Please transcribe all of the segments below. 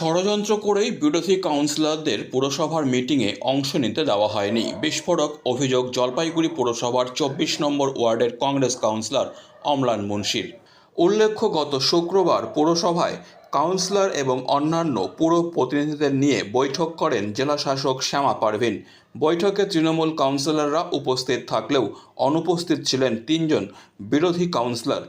ষড়যন্ত্র করেই বিরোধী কাউন্সিলরদের পুরসভার মিটিংয়ে অংশ নিতে দেওয়া হয়নি। বিস্ফোরক অভিযোগ জলপাইগুড়ি পুরসভার চব্বিশ নম্বর ওয়ার্ডের কংগ্রেস কাউন্সিলর অমলান মুন্সির। উল্লেখ্য, গত শুক্রবার পুরসভায় কাউন্সিলর এবং অন্যান্য পুর প্রতিনিধিদের নিয়ে বৈঠক করেন জেলাশাসক শ্যামা পারভিন। বৈঠকে তৃণমূল কাউন্সিলররা উপস্থিত থাকলেও অনুপস্থিত ছিলেন তিনজন বিরোধী কাউন্সিলর।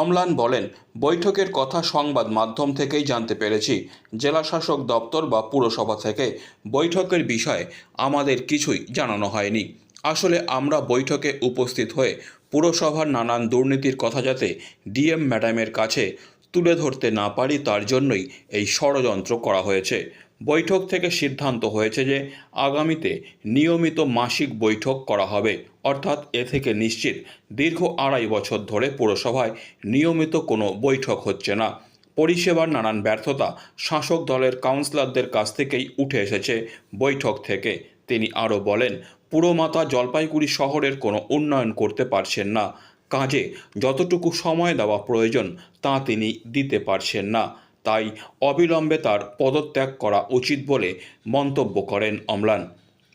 অমলান বলেন, বৈঠকের কথা সংবাদ মাধ্যম থেকেই জানতে পেরেছি। জেলাশাসক দপ্তর বা পুরসভা থেকে বৈঠকের বিষয়ে আমাদের কিছুই জানানো হয়নি। আসলে আমরা বৈঠকে উপস্থিত হয়ে পুরসভার নানান দুর্নীতির কথা যাতে ডিএম ম্যাডামের কাছে তুলে ধরতে না পারি, তার জন্যই এই ষড়যন্ত্র করা হয়েছে। বৈঠক থেকে সিদ্ধান্ত হয়েছে যে আগামীতে নিয়মিত মাসিক বৈঠক করা হবে। অর্থাৎ এ থেকে নিশ্চিত দীর্ঘ আড়াই বছর ধরে পুরসভায় নিয়মিত কোনো বৈঠক হচ্ছে না। পরিষেবার নানান ব্যর্থতা শাসক দলের কাউন্সিলরদের কাছ থেকেই উঠে এসেছে বৈঠক থেকে। তিনি আরও বলেন, পুরমাতা জলপাইগুড়ি শহরের কোনো উন্নয়ন করতে পারছেন না। কাজে যতটুকু সময় দেওয়া প্রয়োজন তা তিনি দিতে পারছেন না। তাই অবিলম্বে তার পদত্যাগ করা উচিত বলে মন্তব্য করেন অম্লান।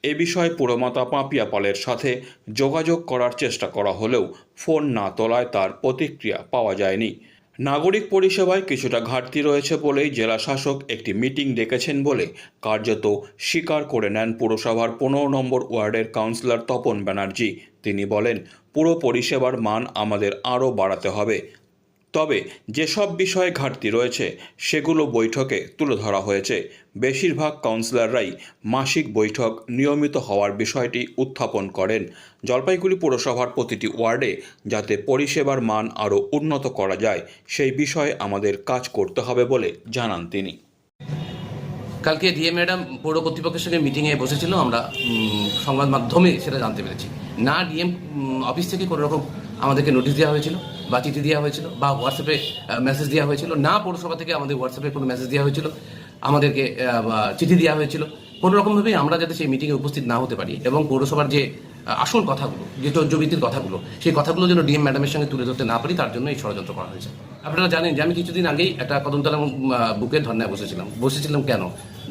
এ বিষয়ে পুরমাতা পাপিয়া পালের সাথে যোগাযোগ করার চেষ্টা করা হলেও ফোন না তোলায় তার প্রতিক্রিয়া পাওয়া যায়নি। নাগরিক পরিষেবায় কিছুটা ঘাটতি রয়েছে বলেই জেলা শাসক একটি মিটিং ডেকেছেন বলে কার্যত স্বীকার করে নেন পুরসভার পনেরো নম্বর ওয়ার্ডের কাউন্সিলর তপন ব্যানার্জি। তিনি বলেন, পুরো পরিষেবার মান আমাদের আরও বাড়াতে হবে। তবে যেসব বিষয়ে ঘাটতি রয়েছে, সেগুলো বৈঠকে তুলে ধরা হয়েছে। বেশিরভাগ কাউন্সিলররাই মাসিক বৈঠক নিয়মিত হওয়ার বিষয়টি উত্থাপন করেন। জলপাইগুড়ি পুরসভার প্রতিটি ওয়ার্ডে যাতে পরিষেবার মান আরও উন্নত করা যায়, সেই বিষয়ে আমাদের কাজ করতে হবে বলে জানান তিনি। কালকে ডিএম ম্যাডাম পৌর কর্তৃপক্ষের সঙ্গে মিটিংয়ে বসেছিল, আমরা সংবাদ মাধ্যমে সেটা জানতে পেরেছি। না ডিএম অফিস থেকে কোনো রকম আমাদেরকে নোটিশ দেওয়া হয়েছিল, বা চিঠি দেওয়া হয়েছিল, বা হোয়াটসঅ্যাপে মেসেজ দেওয়া হয়েছিল। না পৌরসভা থেকে আমাদের হোয়াটসঅ্যাপে কোনো মেসেজ দেওয়া হয়েছিল। আমাদেরকে চিঠি দেওয়া হয়েছিল। কোনো রকমভাবেই আমরা যাতে সেই মিটিংয়ে উপস্থিত না হতে পারি এবং পৌরসভার যে আসল কথাগুলো, যে তর্জবিতির কথাগুলো, সেই কথাগুলো যেন ডিএম ম্যাডামের সঙ্গে তুলে ধরতে না পারি, তার জন্য এই ষড়যন্ত্র করা হয়েছে। আপনারা জানেন যে আমি কিছুদিন আগেই একটা কদমতলা বুকের ধর্নায় বসেছিলাম। বসেছিলাম কেন?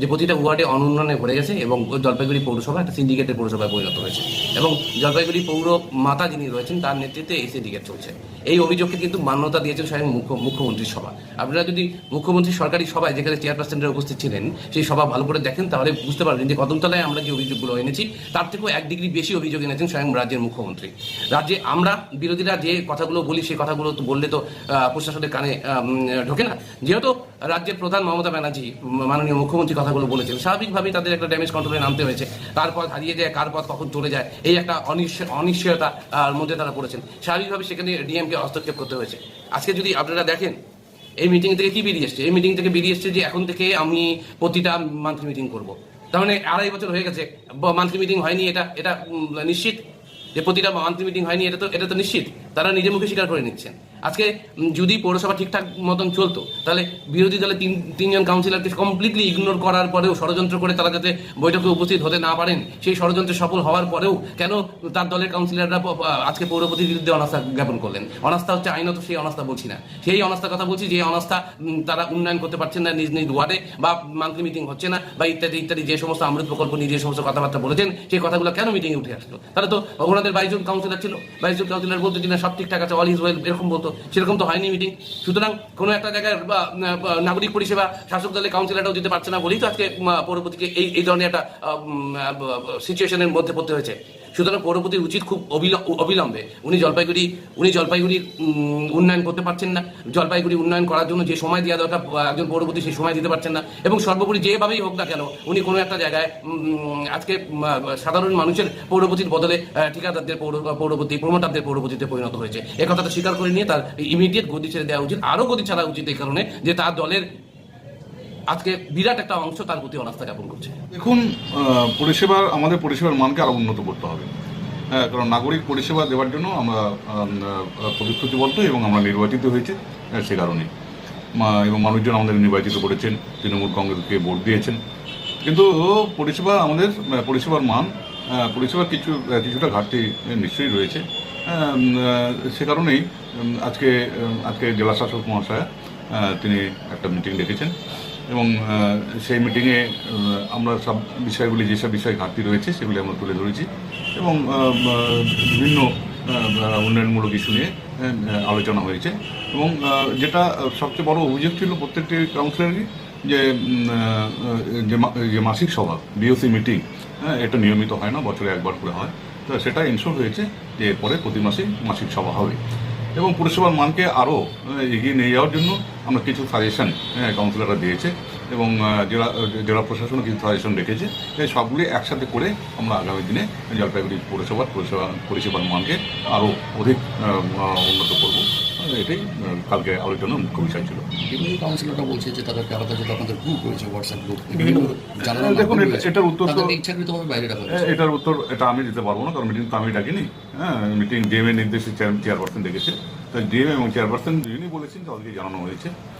যে প্রতিটা ওয়ার্ডে অনুন্নয়নে ভরে গেছে এবং জলপাইগুড়ি পৌরসভা একটা সিন্ডিকেটের পৌরসভায় পরিণত হয়েছে। এবং জলপাইগুড়ি পৌর মাতা যিনি রয়েছেন, তার নেতৃত্বে এই সিন্ডিকেট চলছে। এই অভিযোগকে কিন্তু মান্যতা দিয়েছেন স্বয়ং মুখ্য মুখ্যমন্ত্রীর সভা। আপনারা যদি মুখ্যমন্ত্রী সরকারি সভায় যেখানে চেয়ারপারসনরা উপস্থিত ছিলেন, সেই সভা ভালো করে দেখেন, তাহলে বুঝতে পারবেন যে কদমতলায় আমরা যে অভিযোগগুলো এনেছি, তার থেকেও এক ডিগ্রি বেশি অভিযোগ এনেছেন স্বয়ং রাজ্যের মুখ্যমন্ত্রী। রাজ্যে আমরা বিরোধীরা যে কথাগুলো বলি, সেই কথাগুলো বললে তো প্রশাসনের কানে ঢোকে না। যেহেতু রাজ্যের প্রধান মমতা ব্যানার্জি মাননীয় মুখ্যমন্ত্রী কথাগুলো বলেছেন। স্বাভাবিকভাবেই তাদের একটা ড্যামেজ কন্ট্রোলে নামতে হয়েছে। কার পথ হারিয়ে যায় কার পথ কখন চলে যায় এই একটা অনিশ্চয় অনিশ্চয়তা আহ, মধ্যে তারা পড়েছেন। স্বাভাবিকভাবে সেখানে ডিএমকে হস্তক্ষেপ করতে হয়েছে। আজকে যদি আপনারা দেখেন এই মিটিং থেকে কি বেরিয়ে এসছে? এই মিটিং থেকে বেরিয়ে এসছে যে এখন থেকে আমি প্রতিটা মান্থলি মিটিং করব। তার মানে আড়াই বছর হয়ে গেছে। মান্থলি মিটিং হয়নি এটা এটা নিশ্চিত? যে প্রতিটা মান্থলি মিটিং হয়নি এটা তো এটা তো নিশ্চিত। তারা নিজের মুখে স্বীকার করে নিচ্ছেন। আজকে যদি পৌরসভা ঠিকঠাক মতন চলতো, তাহলে বিরোধী দলের তিন, তিনজন কাউন্সিলরকে কমপ্লিটলি ইগনোর করার পরেও ষড়যন্ত্র করে তারা যাতে বৈঠকে উপস্থিত হতে না পারেন, সেই ষড়যন্ত্রে সফল হওয়ার পরেও কেন তার দলের কাউন্সিলররা আজকে পৌরপতির বিরুদ্ধে অনাস্থা জ্ঞাপন করলেন? অনাস্থা হচ্ছে আইনত, সেই অনাস্থা বলছি না। সেই অনাস্থার কথা বলছি, যে অনাস্থা তারা উন্নয়ন করতে পারছেন না নিজ নিজ ওয়ার্ডে, বা মান্থলি মিটিং হচ্ছে না, বা ইত্যাদি ইত্যাদি, যে সমস্ত অমৃত প্রকল্প নিয়ে যে সমস্ত কথাবার্তা বলেছেন, সেই কথাগুলো কেন মিটিংয়ে উঠে আসলো? তাহলে তো ওনাদের বাইশ জন কাউন্সিলর ছিল। বাইশ জন কাউন্সিলর বলতো যে না সব ঠিকঠাক আছে অল ইজ ওয়েল এরকম বলতো। সেরকম তো হয়নি মিটিং সুতরাং কোনো একটা জায়গায় নাগরিক পরিষেবা, শাসক দলের কাউন্সিলরটাও দিতে পারছে না বলেই তো আজকে পরবর্তীকে এই এই ধরনের একটা সিচুয়েশনের মধ্যে পড়তে হয়েছে। সুতরাং পৌরপতির উচিত খুব অবিলম্বে উনি জলপাইগুড়ি, উনি জলপাইগুড়ির উন্নয়ন করতে পারছেন না। জলপাইগুড়ি উন্নয়ন করার জন্য যে সময় দেওয়া দরকার একজন পৌরপতি সেই সময় দিতে পারছেন না। এবং সর্বোপরি যেভাবেই হোক না কেন, উনি কোনো একটা জায়গায় আজকে সাধারণ মানুষের পৌরপতির বদলে ঠিকাদারদের পৌর পৌরপতি, প্রমোটারদের পৌরপতিতে পরিণত হয়েছে। এ কথাটা স্বীকার করে নিয়ে তার ইমিডিয়েট গদি ছেড়ে দেওয়া উচিত। আরও গদি ছাড়া উচিত এই কারণে যে তার দলের আজকে বিরাট একটা অংশ তার প্রতি অনাস্থা জ্ঞাপন করছে। দেখুন পরিষেবার, আমাদের পরিষেবার মানকে আরও উন্নত করতে হবে। হ্যাঁ কারণ নাগরিক পরিষেবা দেওয়ার জন্য আমরা প্রতিশ্রুতিবদ্ধ এবং আমরা নির্বাচিত হয়েছে সে কারণে। এবং মানুষজন আমাদের নির্বাচিত করেছেন, তৃণমূল কংগ্রেসকে ভোট দিয়েছেন। কিন্তু পরিষেবা আমাদের পরিষেবার মান পরিষেবার কিছু কিছুটা ঘাটতি নিশ্চয়ই রয়েছে। সে কারণেই আজকে আজকে জেলা শাসক মহাশয়া তিনি একটা মিটিং ডেকেছেন। এবং সেই মিটিংয়ে আমরা সব বিষয়গুলি, যেসব বিষয় ঘাটতি রয়েছে, সেগুলি আমরা তুলে ধরেছি এবং বিভিন্ন উন্নয়নমূলক ইস্যু নিয়ে আলোচনা হয়েছে এবং যেটা সবচেয়ে বড় অভিযোগ ছিল প্রত্যেকটি কাউন্সিলরই যে যে মাসিক সভা বিওসি মিটিং হ্যাঁ এটা নিয়মিত হয় না, বছরে একবার করে হয়। তো সেটা ইনশোর হয়েছে যে এরপরে প্রতি মাসে মাসিক সভা হবে। এবং পরিষেবার মানকে আরও এগিয়ে নিয়ে যাওয়ার জন্য আমরা কিছু সাজেশন কাউন্সিলররা দিয়েছে। এবং জেলা জেলা প্রশাসনও কিছু সাজেশন রেখেছে এই সবগুলি একসাথে করে আমরা আগামী দিনে জলপাইগুড়ি পৌরসভার পরিষেবা পরিষেবার মানকে আরও অধিক উন্নত করব। এটাই কালকে আলোচনার মুখ্য বিষয় ছিল। কাউন্সিলররা বলছে যে তাদেরকে আলাদা যেটা আপনাদের গ্রুপ রয়েছে হোয়াটসঅ্যাপ গ্রুপ দেখুন। এটার উত্তর তো- ইচ্ছাকৃতভাবে বাইরে রাখা এটার উত্তর এটা আমি দিতে পারব না কারণ মিটিং তো আমি ডাকিনি। হ্যাঁ মিটিং ডিএমএ নির্দেশে চেয়ারপারসন ডেকেছে। তো ডিএমএ এবং চেয়ারপারসন দুজনই বলেছেন তাদেরকে জানানো হয়েছে। হ্যাঁ,